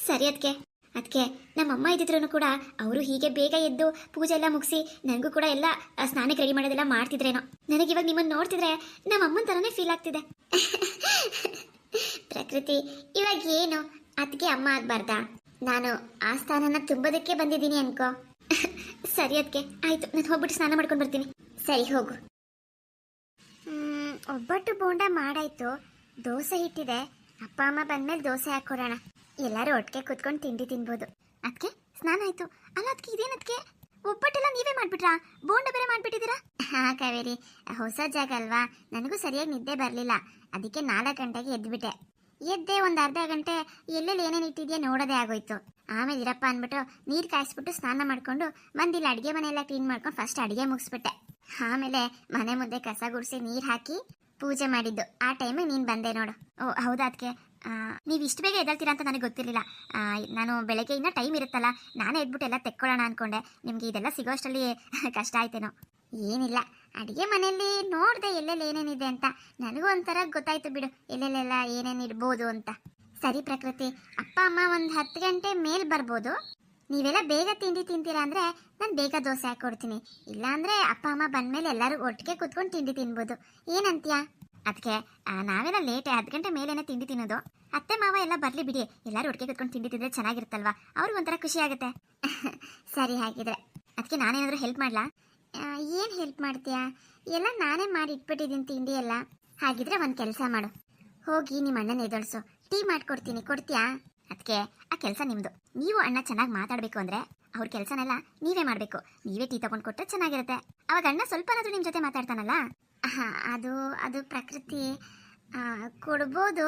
ಸರಿ ಅದಕ್ಕೆ ಅದಕ್ಕೆ ನಮ್ಮ ಅಮ್ಮ ಇದ್ದಿದ್ರು ಕೂಡ ಅವರು ಹೀಗೆ ಬೇಗ ಎದ್ದು ಪೂಜೆ ಎಲ್ಲ ಮುಗಿಸಿ ನನಗೂ ಕೂಡ ಎಲ್ಲ ಸ್ನಾನಕ್ಕೆ ರೆಡಿ ಮಾಡೋದೆಲ್ಲ ಮಾಡ್ತಿದ್ರೇನೋ. ನನಗೆ ಇವಾಗ ನಿಮ್ಮನ್ನು ನೋಡ್ತಿದ್ರೆ ನಮ್ಮ ಅಮ್ಮನ ಥರನೇ ಫೀಲ್ ಆಗ್ತಿದೆ. ಪ್ರಕೃತಿ, ಇವಾಗ ಏನು? ಅದಕ್ಕೆ ಅಮ್ಮ ಆಗ್ಬಾರ್ದಾ? ನಾನು ಆ ಸ್ಥಾನನ ತುಂಬೋದಕ್ಕೆ ಬಂದಿದ್ದೀನಿ ಅನ್ಕೋ. ಸರಿ ಅದಕ್ಕೆ ಆಯ್ತು. ನಾನು ಹೋಗ್ಬಿಟ್ಟು ಸ್ನಾನ ಮಾಡ್ಕೊಂಡು ಬರ್ತೀನಿ. ಸರಿ, ಹೋಗು. ಒಬ್ಬಟ್ಟು ಬೋಂಡ ಮಾಡಾಯ್ತು. ದೋಸೆ ಹಿಟ್ಟಿದೆ. ಅಪ್ಪ ಅಮ್ಮ ಬಂದ್ಮೇಲೆ ದೋಸೆ ಹಾಕೊಡೋಣ ಎಲ್ಲರೂ ಒಟ್ಟಿಗೆ ಕುತ್ಕೊಂಡು ತಿಂಡಿ ತಿನ್ಬೋದು. ಅದಕ್ಕೆ ಸ್ನಾನ ಆಯ್ತು. ಅಲ್ಲ ಅದಕ್ಕೆ ಇದೇನದಕ್ಕೆ ಒಬ್ಬಟ್ಟೆಲ್ಲ ನೀವೇ ಮಾಡ್ಬಿಟ್ರಾ? ಬೋಂಡ ಬೇರೆ ಮಾಡ್ಬಿಟ್ಟಿದ್ದೀರಾ? ಹಾ, ಕಾವೇರಿ. ಹೊಸ ಜಾಗ ಅಲ್ವಾ? ನನಗೂ ಸರಿಯಾಗಿ ನಿದ್ದೆ ಬರಲಿಲ್ಲ. ಅದಕ್ಕೆ ನಾಲ್ಕು ಗಂಟೆಗೆ ಎದ್ದುಬಿಟ್ಟೆ ಎದ್ದೆ ಒಂದು ಅರ್ಧ ಗಂಟೆ ಎಲ್ಲೆಲ್ಲಿ ಏನೇನು ಇಟ್ಟಿದೆಯಾ ನೋಡೋದೇ ಆಗೋಯ್ತು. ಆಮೇಲೆ ಇರಪ್ಪ ಅಂದ್ಬಿಟ್ಟು ನೀರು ಕಾಯಿಸ್ಬಿಟ್ಟು ಸ್ನಾನ ಮಾಡ್ಕೊಂಡು ಬಂದಿಲ್ಲ. ಅಡುಗೆ ಮನೆಯೆಲ್ಲ ಕ್ಲೀನ್ ಮಾಡ್ಕೊಂಡು ಫಸ್ಟ್ ಅಡುಗೆ ಮುಗಿಸ್ಬಿಟ್ಟೆ. ಆಮೇಲೆ ಮನೆ ಮುಂದೆ ಕಸ ಗುಡಿಸಿ ನೀರು ಹಾಕಿ ಪೂಜೆ ಮಾಡಿದ್ದು. ಆ ಟೈಮಿಗೆ ನೀನು ಬಂದೆ ನೋಡು. ಓ, ಹೌದಾ ಅದಕ್ಕೆ ನೀವು ಇಷ್ಟು ಬೇಗ ಎದ್ದೇಳ್ತೀರಾ ಅಂತ ನನಗೆ ಗೊತ್ತಿರಲಿಲ್ಲ. ನಾನು ಬೆಳಗ್ಗೆ ಇನ್ನೂ ಟೈಮ್ ಇರುತ್ತಲ್ಲ, ನಾನೇ ಎದ್ಬಿಟ್ಟು ಎಲ್ಲ ತೆಕ್ಕೊಳ್ಳೋಣ ಅನ್ಕೊಂಡೆ. ನಿಮಗೆ ಇದೆಲ್ಲ ಸಿಗೋಷ್ಟರಲ್ಲಿ ಕಷ್ಟ ಆಯ್ತೇನೋ. ಏನಿಲ್ಲ, ಅಡುಗೆ ಮನೆಯಲ್ಲಿ ನೋಡಿದೆ ಎಲ್ಲೆಲ್ಲಿ ಏನೇನಿದೆ ಅಂತ. ನನಗೂ ಒಂಥರ ಗೊತ್ತಾಯ್ತು ಬಿಡು, ಎಲ್ಲೆಲ್ಲೆಲ್ಲ ಏನೇನು ಇಡ್ಬೋದು ಅಂತ. ಸರಿ ಪ್ರಕೃತಿ, ಅಪ್ಪ, ಅಮ್ಮ ಒಂದು ಹತ್ತು ಗಂಟೆ ಮೇಲೆ ಬರ್ಬೋದು. ನೀವೆಲ್ಲ ಬೇಗ ತಿಂಡಿ ತಿಂತೀರಾ ಅಂದ್ರೆ ನಾನು ಬೇಗ ದೋಸೆ ಹಾಕೊಡ್ತೀನಿ. ಇಲ್ಲಾಂದರೆ ಅಪ್ಪ, ಅಮ್ಮ ಬಂದ್ಮೇಲೆ ಎಲ್ಲರೂ ಒಟ್ಟಿಗೆ ಕುತ್ಕೊಂಡು ತಿಂಡಿ ತಿನ್ಬೋದು. ಏನಂತ್ಯಾ? ಅದಕ್ಕೆ ನಾವೇನ ಲೇಟ್ ಹತ್ತು ಗಂಟೆ ಮೇಲೇನೆ ತಿಂಡಿ ತಿನ್ನೋದು. ಅತ್ತೆ, ಮಾವ ಎಲ್ಲ ಬರ್ಲಿ ಬಿಡಿ. ಎಲ್ಲರೂ ಒಟ್ಟಿಗೆ ಕುತ್ಕೊಂಡು ತಿಂಡಿ ತಿಂದ್ರೆ ಚೆನ್ನಾಗಿರುತ್ತಲ್ವಾ? ಅವ್ರಿಗೆ ಒಂಥರ ಖುಷಿ ಆಗುತ್ತೆ. ಸರಿ, ಹಾಗಿದ್ರೆ. ಅದಕ್ಕೆ ನಾನೇನಾದರೂ ಹೆಲ್ಪ್ ಮಾಡ್ಲಾ? ಏನು ಹೆಲ್ಪ್ ಮಾಡ್ತೀಯಾ? ಎಲ್ಲ ನಾನೇ ಮಾಡಿ ಇಟ್ಬಿಟ್ಟಿದ್ದೀನಿ ತಿಂಡಿ ಎಲ್ಲ. ಹಾಗಿದ್ರೆ ಒಂದು ಕೆಲಸ ಮಾಡು. ಹೋಗಿ ನಿಮ್ಮ ಅಣ್ಣನ ಎದೊಳ್ಸು. ಟೀ ಮಾಡ್ಕೊಡ್ತೀನಿ, ಕೊಡ್ತೀಯಾ? ಅದಕ್ಕೆ, ಆ ಕೆಲಸ ನಿಮ್ಮದು ನೀವು ಅಣ್ಣ ಚೆನ್ನಾಗಿ ಮಾತಾಡಬೇಕು ಅಂದರೆ ಅವ್ರ ಕೆಲಸನೆಲ್ಲ ನೀವೇ ಮಾಡಬೇಕು. ನೀವೇ ಟೀ ತಗೊಂಡು ಕೊಟ್ಟರೆ ಚೆನ್ನಾಗಿರುತ್ತೆ. ಅವಾಗ ಅಣ್ಣ ಸ್ವಲ್ಪನಾದರೂ ನಿಮ್ಮ ಜೊತೆ ಮಾತಾಡ್ತಾನಲ್ಲ? ಹಾ ಅದು ಅದು ಪ್ರಕೃತಿ ಕೊಡ್ಬೋದು.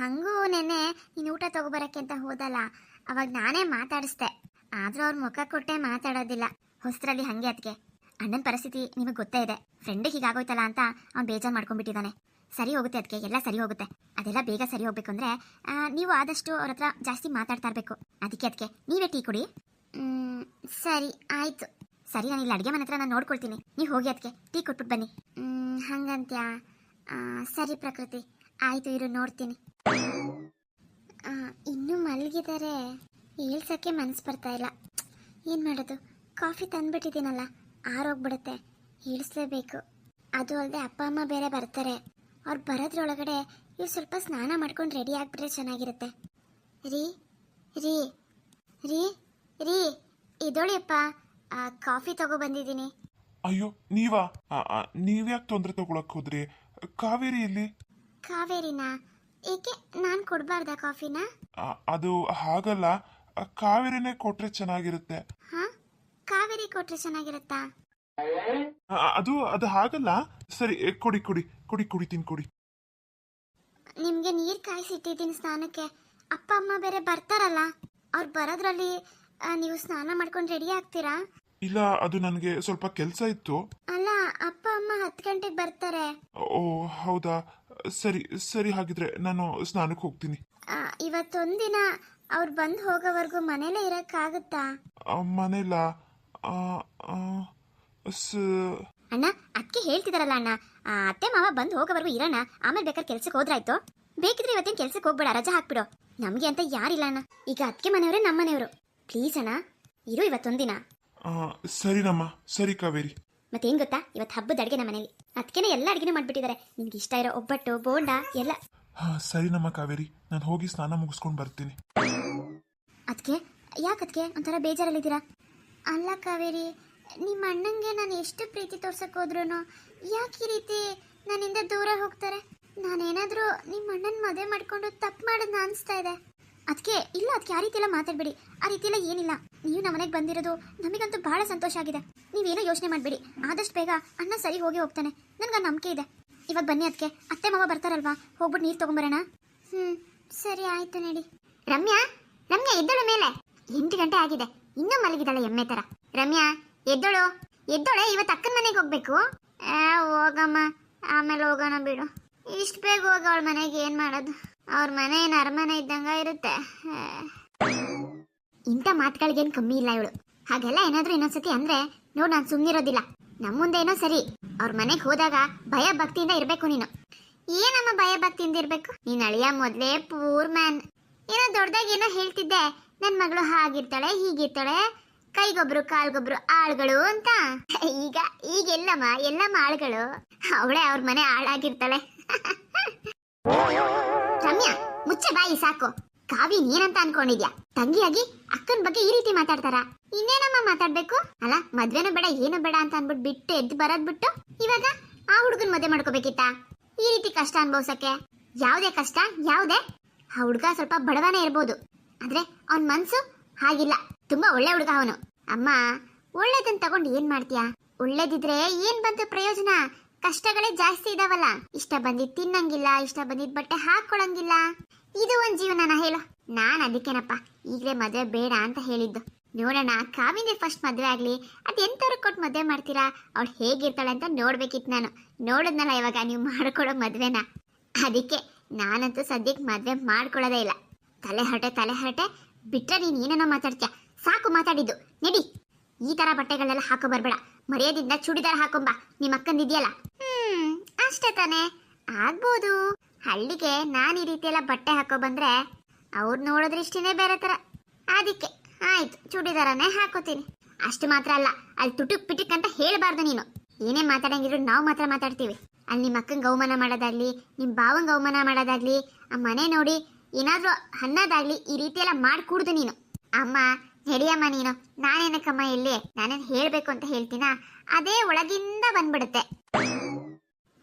ಹಂಗೂ ನೆನ್ನೆ ನೀನು ಊಟ ತಗೋಬರಕ್ಕೆ ಅಂತ ಹೋದಲ್ಲ, ಅವಾಗ ನಾನೇ ಮಾತಾಡಿಸ್ದೆ. ಆದ್ರೂ ಅವ್ರ ಮುಖ ಕೊಟ್ಟೆ ಮಾತಾಡೋದಿಲ್ಲ. ಹೊಸ್ತ್ರಲ್ಲಿ ಹಂಗೆ ಅದಕ್ಕೆ ಅಣ್ಣನ ಪರಿಸ್ಥಿತಿ ನಿಮಗೆ ಗೊತ್ತೇ ಇದೆ. ಫ್ರೆಂಡ್ ಹೀಗಾಗೋಯ್ತಲ್ಲ ಅಂತ ಅವ್ನು ಬೇಜಾರು ಮಾಡ್ಕೊಂಡ್ಬಿಟ್ಟಿದ್ದಾನೆ ಸರಿ ಹೋಗುತ್ತೆ ಅದಕ್ಕೆ ಎಲ್ಲ ಸರಿ ಹೋಗುತ್ತೆ. ಅದೆಲ್ಲ ಬೇಗ ಸರಿ ಹೋಗ್ಬೇಕು ಅಂದ್ರೆ ನೀವು ಆದಷ್ಟು ಅವ್ರ ಹತ್ರ ಜಾಸ್ತಿ ಮಾತಾಡ್ತಾ ಇರಬೇಕು. ಅದಕ್ಕೆ ಅದಕ್ಕೆ ನೀವೇ ಟೀ ಕೊಡಿ. ಸರಿ, ಆಯ್ತು. ಸರಿ, ನಾನು ಇಲ್ಲಿ ಅಡುಗೆ ಮನೆ ಹತ್ರ ನಾನು ನೋಡ್ಕೊಳ್ತೀನಿ. ನೀವು ಹೋಗಿ ಅದಕ್ಕೆ ಟೀ ಕೊಟ್ಬಿಟ್ಟು ಬನ್ನಿ. ಹಂಗಂತ್ಯಾ? ಸರಿ ಪ್ರಕೃತಿ. ಆಯಿತು, ಇರು, ನೋಡ್ತೀನಿ. ಇನ್ನೂ ಮಲಗಿದ್ದಾರೆ ಹೇಳ್ಸೋಕ್ಕೆ ಮನಸ್ಸು ಬರ್ತಾ ಇಲ್ಲ. ಏನು ಮಾಡೋದು? ಕಾಫಿ ತಂದುಬಿಟ್ಟಿದ್ದೀನಲ್ಲ, ಆರೋಗ್ಬಿಡುತ್ತೆ. ಇಳಿಸ್ಲೇಬೇಕು ಅದು ಅಲ್ಲದೆ ಅಪ್ಪ, ಅಮ್ಮ ಬೇರೆ ಬರ್ತಾರೆ. ಅವ್ರು ಬರೋದ್ರೊಳಗಡೆ ಇವ್ರು ಸ್ವಲ್ಪ ಸ್ನಾನ ಮಾಡ್ಕೊಂಡು ರೆಡಿ ಆಗಿಬಿಟ್ರೆ ಚೆನ್ನಾಗಿರುತ್ತೆ. ರೀ ರೀ ರೀ ರೀ ಇದೊಳಿಯಪ್ಪ ಕಾಫಿ ತಗೋ ಬಂದಿದ್ದೀನಿ. ಅಯ್ಯೋ ನೀವಾ? ಯಾಕೆ ನೀವ್ಯಾಕ್ ತೊಂದರೆ ತಗೊಳಕ್ ಹೋದ್ರಿ? ಕಾವೇರಿ ಇಲ್ಲಿ ಕಾವೇರಿನಾ? ಏಕೆ ನಾನು ಕೊಡಬಾರ್ದ ಕಾಫಿನ? ಅದು ಹಾಗಲ್ಲ. ಕಾವೇರಿನೇ ಕೊಟ್ರೆ ಚೆನ್ನಾಗಿರುತ್ತೆ. ಹಾಂ? ಕಾವೇರಿ ಕೊಟ್ರೆ ಚೆನ್ನಾಗಿರುತ್ತಾ? ಅದು ಅದು ಹಾಗಲ್ಲ. ಸರಿ ಕೊಡಿ ಕೊಡಿ. ಕೊಡಿ ಕೊಡಿ ಕುಡಿತೀನಿ ಕೊಡಿ. ನಿಮಗೆ ನೀರ್ ಕಾಯಿಸಿಟ್ಟಿದ್ದೀನಿ ಸ್ನಾನಕ್ಕೆ. ಅಪ್ಪ ಅಮ್ಮ ಬೇರೆ ಬರ್ತಾರಲ್ಲ. ಅವ್ರು ಬರೋದ್ರಲ್ಲಿ ನೀವು ಸ್ನಾನ ಮಾಡ್ಕೊಂಡು ರೆಡಿ ಆಗ್ತೀರಾ? ಇಲ್ಲ ಅದು ನನಗೆ ಸ್ವಲ್ಪ ಕೆಲಸ ಇತ್ತು. ಅಲ್ಲ ಅಪ್ಪ ಅಮ್ಮ ಹತ್ತು ಗಂಟೆಗೆ ಬರ್ತಾರೆ. ಓ ಹೌದಾ? ಸರಿ ಸರಿ ಹಾಗಿದ್ರೆ ನಾನು ಸ್ನಾನಕ್ಕೆ ಹೋಗ್ತೀನಿ. ಆ, ಇವತ್ತೊಂದಿನ ಅವ್ರು ಬಂದು ಹೋಗೋವರೆಗೂ ಮನೇಲೇ ಇರಕ್ ಆಗುತ್ತಾ ಮನೇಲ? ಅಣ್ಣ ಅದಕ್ಕೆ ಹೇಳ್ತಿದಾರಲ್ಲ ಅಣ್ಣ. ಆ, ಅತ್ತೆ ಮಾವ ಬಂದು ಹೋಗೋವರೆಗೂ ಇರೋಣ. ಆಮೇಲೆ ಬೇಕಾದ್ರೆ ಕೆಲ್ಸಕ್ಕೆ ಹೋದ್ರಾಯ್ತು. ಬೇಕಿದ್ರೆ ಇವತ್ತೇನು ಕೆಲ್ಸಕ್ಕೆ ಹೋಗ್ಬೇಡ ರಜಾ ಹಾಕ್ಬಿಡು. ನಮಗೆ ಅಂತ ಯಾರಿಲ್ಲ ಅಣ್ಣ. ಈಗ ಅದಕ್ಕೆ ಮನೆಯವರೇ ನಮ್ಮ ಮನೆಯವರು ಪ್ಲೀಸ್ ಅಣ್ಣ ಇರು ಇವತ್ತೊಂದಿನ. ಆ, ಸರಿನಮ್ಮ ಸರಿ ಕಾವೇರಿ. ಮತ್ತೇನ್ ಗೊತ್ತಾ ಇವತ್ತು ಹಬ್ಬದ ಅಡುಗೆ ನಮ್ಮ ಮನೇಲಿ. ಅದಕ್ಕೆ ಎಲ್ಲ ಅಡುಗೆನೂ ಮಾಡ್ಬಿಟ್ಟಿದ್ದಾರೆ ನಿನ್ಗೆ ಇಷ್ಟ ಇರೋ ಒಬ್ಬಟ್ಟು ಬೋಂಡ ಎಲ್ಲ. ಹಾ ಸರಿನಮ್ಮ ಕಾವೇರಿ. ನಾನು ಹೋಗಿ ಸ್ನಾನ ಮುಗಿಸ್ಕೊಂಡು ಬರ್ತೀನಿ. ಅದಕ್ಕೆ ಯಾಕೆ ಅದಕ್ಕೆ ಒಂಥರ ಬೇಜಾರಲ್ಲಿದ್ದೀರಾ? ಅಲ್ಲ ಕಾವೇರಿ ನಿಮ್ಮ ಅಣ್ಣಂಗೆ ನಾನು ಎಷ್ಟು ಪ್ರೀತಿ ತೋರ್ಸಕ್ ಹೋದ್ರು ಯಾಕೆ ಈ ರೀತಿ ನನ್ನಿಂದ ದೂರ ಹೋಗ್ತಾರೆ? ನಾನೇನಾದರೂ ನಿಮ್ಮ ಅಣ್ಣನ ಮದುವೆ ಮಾಡಿಕೊಂಡು ತಪ್ಪು ಮಾಡೋದನ್ನ ಅನಿಸ್ತಾ ಇದೆ. ಅದಕ್ಕೆ, ಇಲ್ಲ, ಅದಕ್ಕೆ ಆ ರೀತಿ ಎಲ್ಲ ಮಾತಾಡ್ಬೇಡಿ. ಆ ರೀತಿ ಎಲ್ಲ ಏನಿಲ್ಲ. ನೀವು ನಮ್ಮ ಮನೆಗೆ ಬಂದಿರೋದು ನಮಗಂತೂ ಬಹಳ ಸಂತೋಷ ಆಗಿದೆ. ನೀವೇನೋ ಯೋಚನೆ ಮಾಡಬೇಡಿ. ಆದಷ್ಟು ಬೇಗ ಅಣ್ಣ ಸರಿ ಹೋಗಿ ಹೋಗ್ತಾನೆ. ನನಗೆ ನಂಬಿಕೆ ಇದೆ. ಇವಾಗ ಬನ್ನಿ ಅದಕ್ಕೆ ಅತ್ತೆ, ಮಾವ ಬರ್ತಾರಲ್ವಾ? ಹೋಗ್ಬಿಟ್ಟು ನೀರು ತೊಗೊಂಬರೋಣ. ಹ್ಞೂ ಸರಿ ಆಯಿತು ನಡಿ. ರಮ್ಯಾ ರಮ್ಯಾ, ಎದ್ದಳು ಮೇಲೆ. ಎಂಟು ಗಂಟೆ ಆಗಿದೆ. ಇನ್ನೂ ಮಲಗಿದಾಳೆ ಎಮ್ಮೆ ಥರ ರಮ್ಯಾ, ಎದ್ದಳು. ಎದ್ದಳೆ ಇವತ್ತು ಅಕ್ಕನ ಮನೆಗೆ ಹೋಗ್ಬೇಕು? ಹೋಗಮ್ಮ. ಆಮೇಲೆ ಹೋಗೋಣ ಬಿಡು. ಇಷ್ಟು ಬೇಗ ಹೋಗ ಅವಳ ಮನೆಗೆ ಏನು ಮಾಡೋದು? ಅವ್ರ ಮನೆ ಏನ್ ಅರಮನೆ ಇದ್ದಂಗ ಇರುತ್ತೆ. ಇಂಥ ಮಾತುಗಳಿಗೇನು ಕಮ್ಮಿ ಇಲ್ಲ ಇವಳು. ಹಾಗೆಲ್ಲ ಏನಾದ್ರು ಇನ್ನೊಂದ್ಸತಿ ಅಂದ್ರೆ ನೋಡು ನಾನು ಸುಮ್ಮನಿರೋದಿಲ್ಲ ನಮ್ಮ ಮುಂದೆ ಏನೋ ಸರಿ. ಅವ್ರ ಮನೆಗೆ ಹೋದಾಗ ಭಯ ಭಕ್ತಿಯಿಂದ ಇರಬೇಕು ನೀನು. ಏನಮ್ಮ ಭಯ ಭಕ್ತಿಯಿಂದ ಇರ್ಬೇಕು? ನೀನ್ ಅಳಿಯ ಮೊದ್ಲೇ ಪೂರ್ ಮ್ಯಾನ್. ಏನೋ ದೊಡ್ಡದಾಗಿ ಏನೋ ಹೇಳ್ತಿದ್ದೆ. ನನ್ ಮಗಳು ಹಾಗಿರ್ತಾಳೆ, ಹೀಗಿರ್ತಾಳೆ. ಕೈಗೊಬ್ರು, ಕಾಲ್ಗೊಬ್ರು, ಆಳ್ಗಳು ಅಂತ. ಈಗ ಈಗ ಎಲ್ಲಮ್ಮ ಎಲ್ಲಮ್ಮ ಆಳ್ಗಳು. ಅವಳೇ ಅವ್ರ ಮನೆ ಆಳಾಗಿರ್ತಾಳೆ. ಬಾಯಿ ಸಾಕು. ಕಾವಿ ನೀನಂತ ಅನ್ಕೊಂಡಿದ್ಯಾ? ತಂಗಿಯಾಗಿ ಅಕ್ಕನ ಬಗ್ಗೆ ಈ ರೀತಿ ಮಾತಾಡ್ತಾರ? ಇನ್ನೇನಮ್ಮ ಮಾತಾಡ್ಬೇಕು? ಅಲ್ಲ, ಮದ್ವೆನೂ ಬೇಡ, ಏನು ಬೇಡ ಅಂತ ಅನ್ಬಿಟ್ಟು ಬಿಟ್ಟು ಎದ್ದು ಬರೋದ್ ಬಿಟ್ಟು ಇವಾಗ ಆ ಹುಡುಗನ್ ಮದ್ವೆ ಮಾಡ್ಕೋಬೇಕಿತ್ತಾ? ಈ ರೀತಿ ಕಷ್ಟ ಅನ್ಭವ್ಸಕ್ಕೆ? ಯಾವ್ದೇ ಕಷ್ಟ, ಯಾವ್ದೇ? ಆ ಹುಡುಗ ಸ್ವಲ್ಪ ಬಡವನೇ ಇರ್ಬೋದು. ಆದ್ರೆ ಅವನ್ ಮನ್ಸು ಹಾಗಿಲ್ಲ. ತುಂಬಾ ಒಳ್ಳೆ ಹುಡುಗ ಅವನು. ಅಮ್ಮ, ಒಳ್ಳೇದನ್ ತಗೊಂಡು ಏನ್ ಮಾಡ್ತೀಯಾ? ಒಳ್ಳೇದಿದ್ರೆ ಏನ್ ಬಂತು ಪ್ರಯೋಜನ? ಕಷ್ಟಗಳೇ ಜಾಸ್ತಿ ಇದಾವಲ್ಲ. ಇಷ್ಟ ಬಂದಿದ್ ತಿನ್ನಂಗಿಲ್ಲ, ಇಷ್ಟ ಬಂದಿದ್ ಬಟ್ಟೆ ಹಾಕೊಳಂಗಿಲ್ಲ. ಇದು ಒಂದ್ ಜೀವನನ ಹೇಳು. ನಾನ್ ಅದಕ್ಕೇನಪ್ಪ, ಈಗಲೇ ಮದ್ವೆ ಬೇಡ ಅಂತ ಹೇಳಿದ್ದು. ನೋಡೋಣ ಕಾವಿಂದ ಫಸ್ಟ್ ಮದ್ವೆ ಆಗ್ಲಿ, ಅದು ಎಂತವ್ರಿಗೆ ಕೊಟ್ಟು ಮದ್ವೆ ಮಾಡ್ತೀರಾ? ಅವಳು ಹೇಗಿರ್ತಾಳೆ ಅಂತ ನೋಡ್ಬೇಕಿತ್ತು ನಾನು. ನೋಡಿದ್ನಲ್ಲ ಇವಾಗ ನೀವು ಮಾಡ್ಕೊಳ್ಳೋ ಮದ್ವೆನ. ಅದಕ್ಕೆ ನಾನಂತೂ ಸದ್ಯಕ್ಕೆ ಮದ್ವೆ ಮಾಡ್ಕೊಳ್ಳೋದೇ ಇಲ್ಲ. ತಲೆ ಹರಟೆ ತಲೆ ಹರಟೆ, ಬಿಟ್ರೆ ನೀನು ಏನೇನೋ ಮಾತಾಡ್ತೀಯ? ಸಾಕು ಮಾತಾಡಿದ್ದು. ನೆಡಿ. ಈ ತರ ಬಟ್ಟೆಗಳೆಲ್ಲ ಹಾಕೋ ಬರ್ಬೇಡ. ಮರ್ಯಾದಿಂದ ಚೂಡಿದಾರ ಹಾಕೊಂಬ. ನಿಮ್ಮ ಅಕ್ಕಂದಿದೆಯಲ್ಲ? ಹ್ಮ್, ಅಷ್ಟೇ ತಾನೇ. ಆಗ್ಬೋದು. ಹಳ್ಳಿಗೆ ನಾನು ಈ ರೀತಿಯೆಲ್ಲ ಬಟ್ಟೆ ಹಾಕೋ ಬಂದ್ರೆ ಅವ್ರು ನೋಡೋ ದೃಷ್ಟಿನೇ ಬೇರೆ ತರ. ಅದಕ್ಕೆ, ಆಯ್ತು ಚೂಡಿದಾರನೇ ಹಾಕೋತೀನಿ. ಅಷ್ಟು ಮಾತ್ರ ಅಲ್ಲ, ಅಲ್ಲಿ ತುಟುಕ್ ಪಿಟುಕ್ ಅಂತ ಹೇಳಬಾರ್ದು ನೀನು. ಏನೇ ಮಾತಾಡಂಗಿದ್ರು ನಾವು ಮಾತ್ರ ಮಾತಾಡ್ತೀವಿ. ಅಲ್ಲಿ ನಿಮ್ಮ ಅಕ್ಕಂಗೆ ಅವಮಾನ ಮಾಡೋದಾಗ್ಲಿ ನಿಮ್ಮ ಭಾವಂಗೆ ಅವಮಾನ ಮಾಡೋದಾಗ್ಲಿ, ಆ ಮನೆ ನೋಡಿ ಏನಾದ್ರೂ ಅನ್ನೋದಾಗ್ಲಿ ಈ ರೀತಿ ಎಲ್ಲ ಮಾಡ್ಕೂಡ್ದು ನೀನು. ಅಮ್ಮ ನಡಿಯಮ್ಮ ನೀನು, ನಾನೇನಕ್ಕಮ್ಮ ಇಲ್ಲಿ? ನಾನೇನು ಹೇಳಬೇಕು ಅಂತ ಹೇಳ್ತೀನ? ಅದೇ ಒಳಗಿಂದ ಬಂದ್ಬಿಡುತ್ತೆ.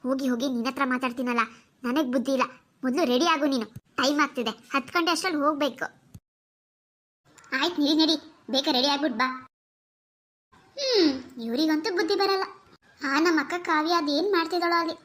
ಹೋಗಿ ಹೋಗಿ ನಿನ್ನ ಹತ್ರ ಮಾತಾಡ್ತೀನಲ್ಲ ನನಗ್ ಬುದ್ಧಿ ಇಲ್ಲ. ಮೊದಲು ರೆಡಿ ಆಗು ನೀನು. ಟೈಮ್ ಆಗ್ತಿದೆ. ಹತ್ತು ಗಂಟೆ ಅಷ್ಟರಲ್ಲಿ ಹೋಗ್ಬೇಕು. ಆಯ್ತು ನೀಡಿ ನಡಿ. ಬೇಗ ರೆಡಿ ಆಗ್ಬಿಟ್ ಬಾ. ಹ್ಮ್, ಇವರಿಗಂತೂ ಬುದ್ಧಿ ಬರಲ್ಲ. ಆ ನಮ್ಮ ಅಕ್ಕ ಕಾವ್ಯ ಅದೇನ್ ಮಾಡ್ತಿದ್ದಾಳೋ ಅಲ್ಲಿ